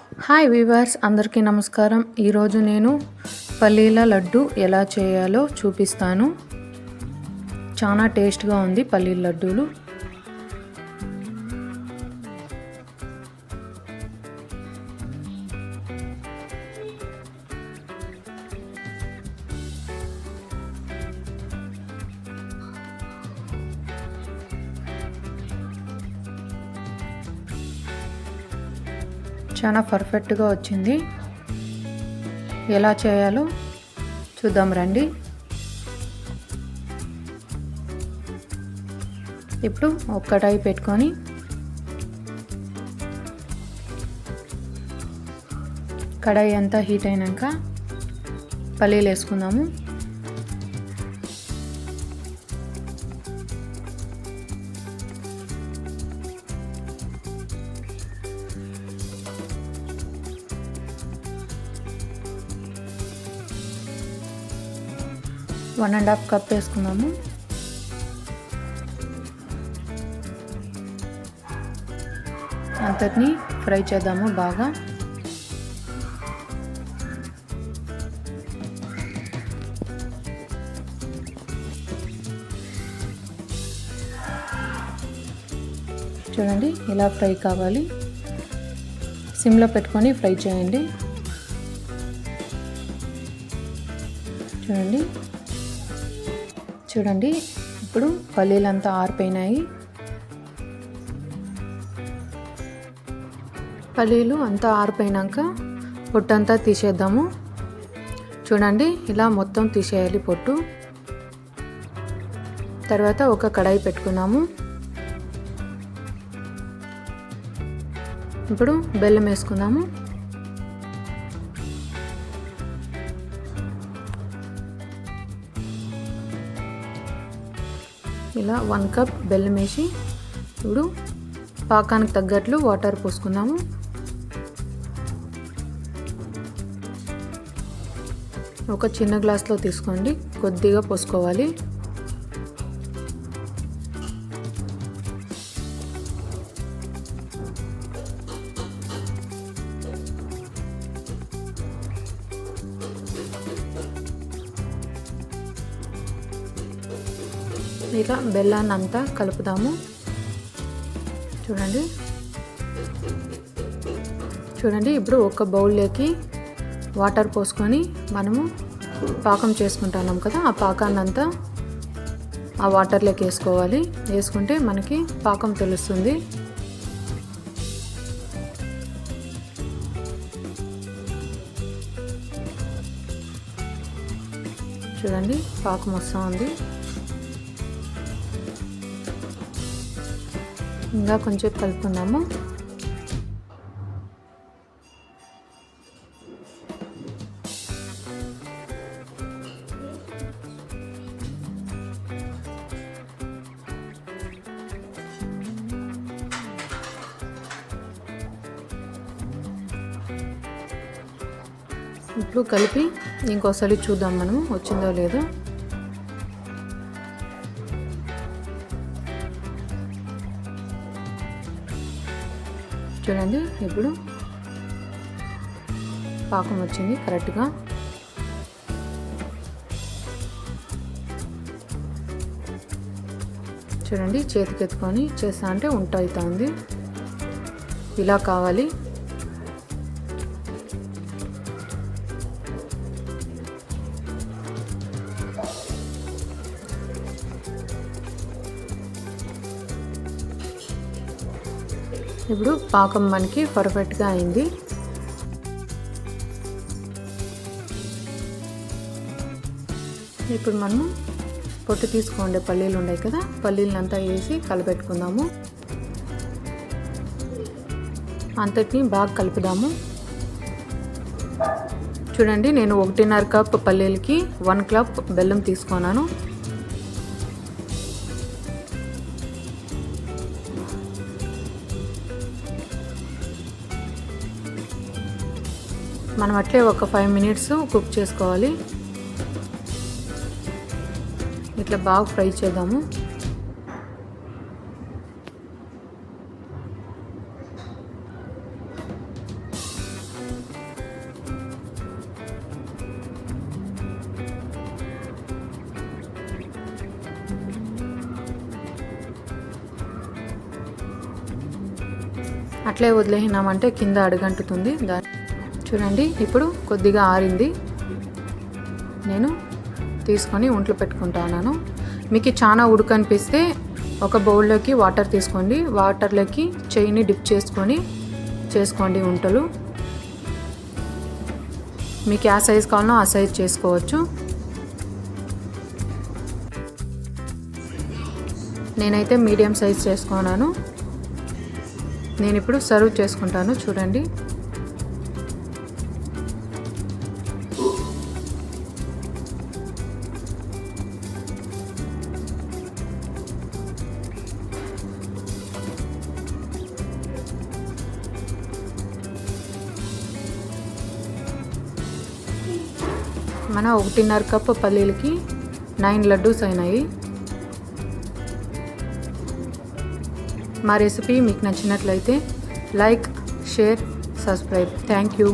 Hi weavers అందరికీ నమస్కారం. ఈరోజు నేను పల్లీల లడ్డు ఎలా చేయాలో చూపిస్తాను. చాలా టేస్ట్గా ఉంది పల్లీల లడ్డూలు. చాలా పర్ఫెక్ట్గా వచ్చింది. ఎలా చేయాలో చూద్దాం రండి. ఇప్పుడు ఒక్కటాయి పెట్టుకొని కడాయి అంతా హీట్ అయినాక పల్లీలు వేసుకుందాము వన్ అండ్ హాఫ్ కప్ వేసుకుందాము. అంతటిని ఫ్రై చేద్దాము బాగా. చూడండి ఇలా ఫ్రై కావాలి. సిమ్లో పెట్టుకొని ఫ్రై చేయండి. చూడండి. చూడండి. ఇప్పుడు పల్లీలు అంతా ఆరిపోయినాయి. పల్లీలు అంతా ఆరిపోయినాక పొట్టంతా తీసేద్దాము. చూడండి ఇలా మొత్తం తీసేయాలి పొట్టు. తర్వాత ఒక కడాయి పెట్టుకున్నాము. ఇప్పుడు బెల్లం వేసుకుందాము. ఇలా వన్ కప్ బెల్లం వేసి ఇప్పుడు పాకానికి తగ్గట్లు వాటర్ పోసుకుందాము. ఒక చిన్న గ్లాస్లో తీసుకోండి కొద్దిగా పోసుకోవాలి. ఇలా బెల్లాన్ని అంతా కలుపుదాము. చూడండి. చూడండి ఇప్పుడు ఒక బౌల్లోకి వాటర్ పోసుకొని మనము పాకం చేసుకుంటున్నాం కదా ఆ పాకాన్ని అంతా ఆ వాటర్లోకి వేసుకోవాలి. వేసుకుంటే మనకి పాకం తెలుస్తుంది. చూడండి పాకం వస్తూ ఉంది ఇంకా కొంచెం కలుపుకుందాము. ఇప్పుడు కలిపి ఇంకోసారి చూద్దాం మనం వచ్చిందో లేదో. చూడండి ఇప్పుడు పాకం వచ్చింది కరెక్ట్గా. చూడండి చేతికి ఎత్తుకొని చేస్తా అంటే ఉంట అవుతుంది ఇలా కావాలి. ఇప్పుడు పాకం మనకి పర్ఫెక్ట్గా అయింది. ఇప్పుడు మనము పొట్టు తీసుకోండి. పల్లీలు ఉన్నాయి కదా పల్లీలంతా వేసి కలపెట్టుకుందాము. అంతటిని బాగా కలుపుదాము. చూడండి నేను ఒకటిన్నర కప్ పల్లీలకి వన్ కప్ బెల్లం తీసుకున్నాను. మనం అట్లే ఒక ఫైవ్ మినిట్స్ కుక్ చేసుకోవాలి. ఇట్లా బాగా ఫ్రై చేద్దాము. అట్లే వదిలేసినామంటే కింద అడుగంటుతుంది. దాని చూడండి ఇప్పుడు కొద్దిగా ఆరింది. నేను తీసుకొని ఒంట్లో పెట్టుకుంటాను మీకు చాలా ఉడకనిపిస్తే ఒక బౌల్లోకి వాటర్ తీసుకోండి. వాటర్లోకి చెయ్యిని డిప్ చేసుకొని చేసుకోండి వంటలు మీకు ఆ సైజ్ కావాలో ఆ సైజ్ చేసుకోవచ్చు. నేనైతే మీడియం సైజ్ చేసుకున్నాను. నేను ఇప్పుడు సర్వ్ చేసుకుంటాను చూడండి. మన ఒకటిన్నర కప్పు పల్లీలకి నైన్ లడ్డూస్ అయినాయి. మా రెసిపీ మీకు నచ్చినట్లయితే like share subscribe. Thank you.